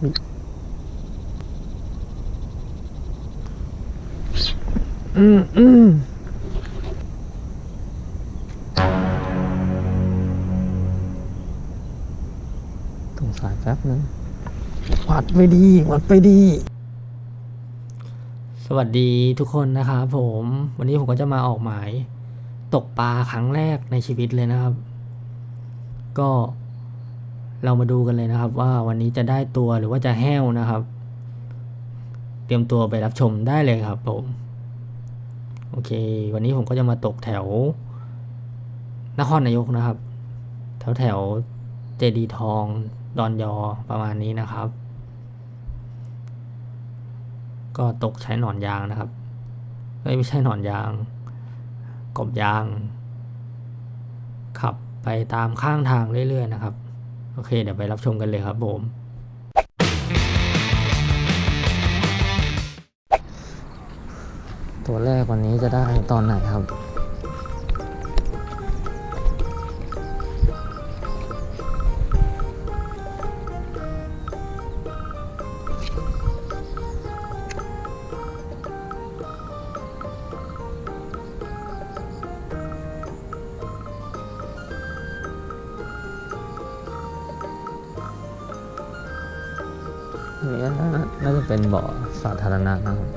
อืมอืมสงสารแป๊บนึงวัดไปดีวัดไปดี สวัสดีทุกคนนะครับผม วันนี้ผมก็จะมาออกหมาย ตกปลาครั้งแรกในชีวิตเลยนะครับ ก็ เรามาดูกันเลยนะครับ ว่าวันนี้จะได้ตัวหรือว่าจะแห้วนะครับ เตรียมตัวไปรับชมได้เลยครับผม โอเค วันนี้ผมก็จะมาตกแถวนครนายกนะครับ แถวแถวเจดีทอง ดอนยอประมาณนี้นะครับ ก็ตกใช้หนอนยางนะครับไม่ใช่หนอนยาง กบยาง ขับไปตามข้างทางเรื่อยๆนะครับ โอเคเดี๋ยวไปรับชมกันเลยครับผมตัวแรกวันนี้จะได้ตอนไหนครับ นี่ก็น่าจะเป็นบ่อสาธารณะนะครับ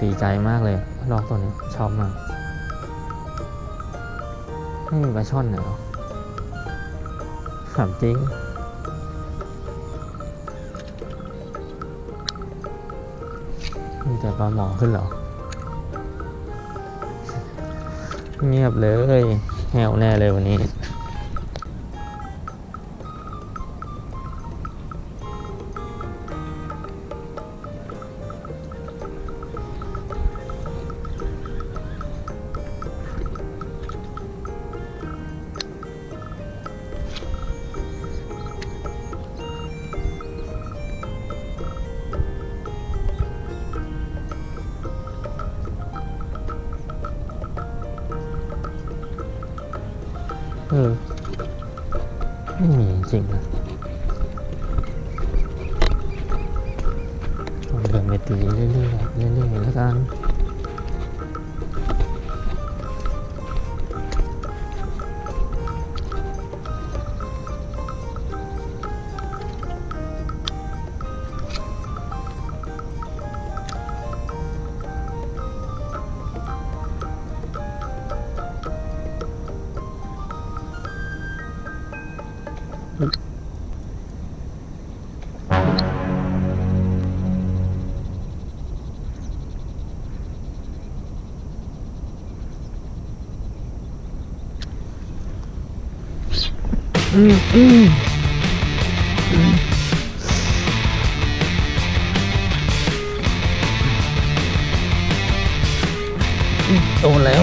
ดีใจมากเลยลอกตัวนี้ชอบมาก ไม่มีปลาช่อนไหนหรอถามจริงมีแต่ปลาหมอขึ้นเหรอ เงียบเลย แหวแน่เลยวันนี้ ไม่ อืมอืมโดนแล้ว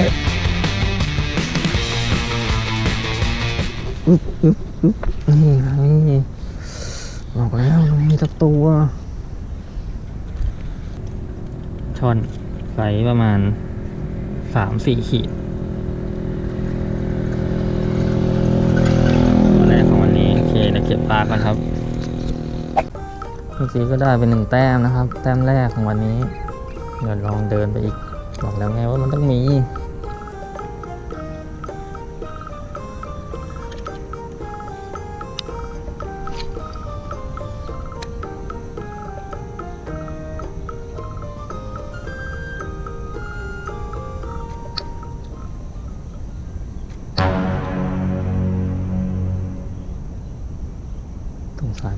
นี่ไงบอกแล้วมีตักตัว ช่อนไซส์ประมาณสามสี่ขีด ตัวแรกของวันนี้โอเคเดี๋ยวเก็บ ปลากันครับเมื่อกี้ก็ได้เป็นหนึ่งแต้มนะครับ แต้มแรกของวันนี้ เดี๋ยวลองเดินไปอีก บอกแล้วไงว่ามันต้องมี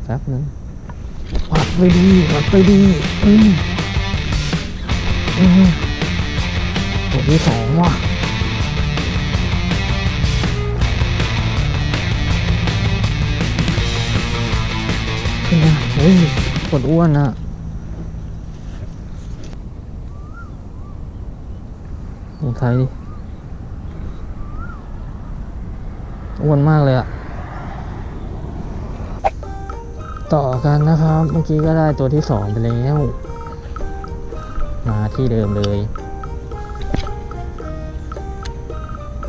แป๊บนึงวัดไปดีวัดไปดีอืมอืมตัวที่สองว่ะขึ้นมาเฮ้ยกดอ้วนอะดูไทยดิอ้วนมากเลยอะ ต่อกันนะครับ เมื่อกี้ก็ได้ตัวที่สองไปแล้ว มาที่เดิมเลย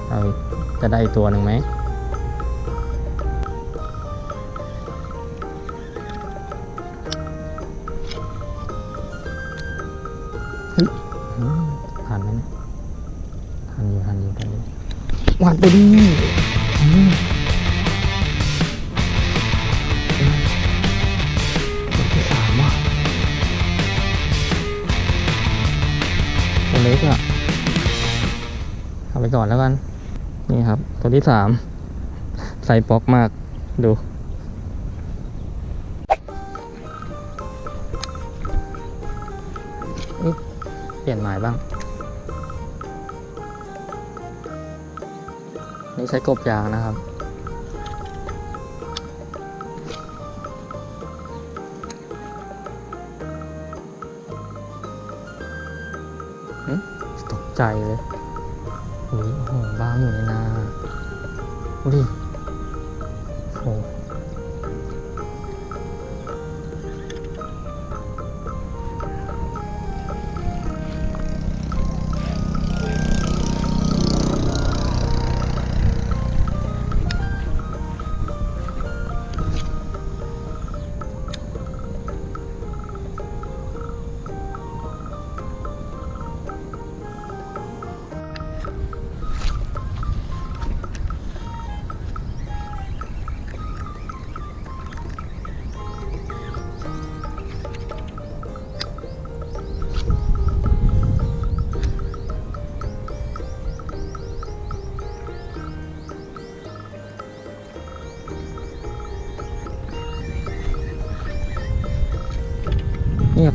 เอาจะได้ตัวหนึ่งไหมฮ้ยอืมทันไหมทันอยู่ทันอยู่ทันอยู่หวานไปดิ เอาไปก่อนแล้วกัน นี่ครับ ตัวที่สามใส่ปอกมากดูเปลี่ยนหมายบ้าง นี่ใช้กบยางนะครับ ตกใจเลย อ้โห เงีย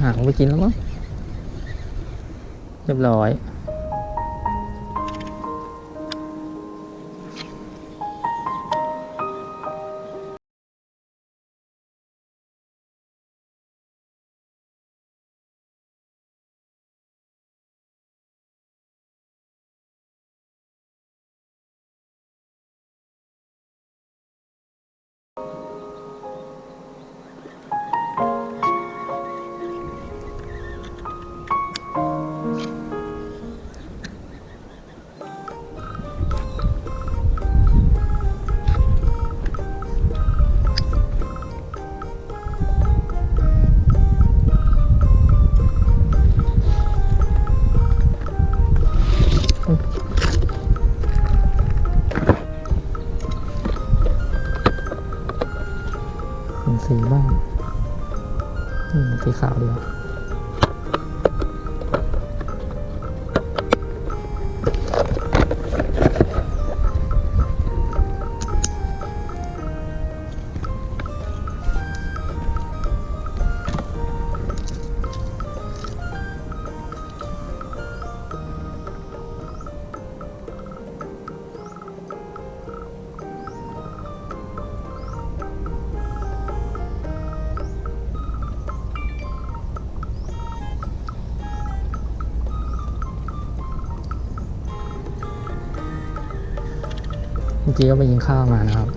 หางไปกินแล้วมั้งเรียบร้อย อืมสีขาวดีกว่า กี้ก็ไปยิงข้าวมานะครับ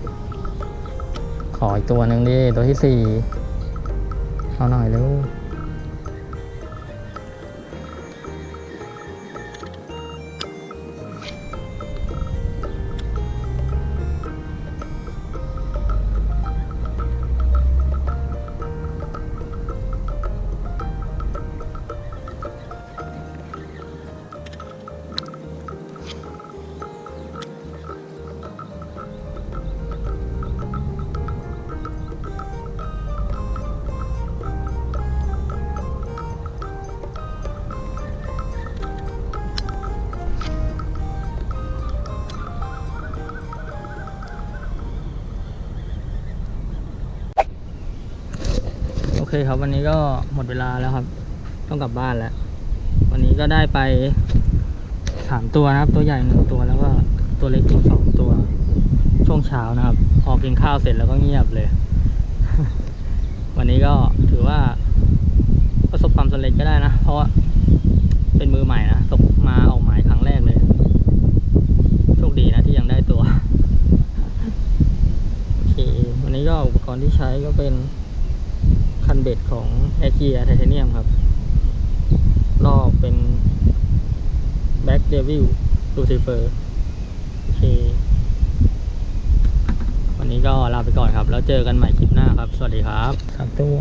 ขออีกตัวหนึ่งดิ ตัวที่สี่เอาหน่อยเร็ว เคครับวันนี้ก็หมดเวลาแล้วครับ ต้องกลับบ้านแล้ว วันนี้ก็ได้ไปสามตัวนะครับ ตัวใหญ่หนึ่งตัวแล้วก็ตัวเล็กอีกสองตัว ช่วงเช้านะครับ ออกกินข้าวเสร็จแล้วก็เงียบเลย วันนี้ก็ถือว่า ประสบความสำเร็จก็ได้นะ เพราะว่าเป็นมือใหม่นะตกมาออกหมายครั้งแรกเลยโชคดีนะที่ยังได้ตัวโอเควันนี้ก็อุปกรณ์ที่ใช้ก็เป็น คันเบ็ดของแอเจียไทเทเนียมครับ ลอกเป็นแบ็กเดวิลลูซิเฟอร์โอเค วันนี้ก็ลาไปก่อนครับ แล้วเจอกันใหม่คลิปหน้าครับ สวัสดีครับสามตัว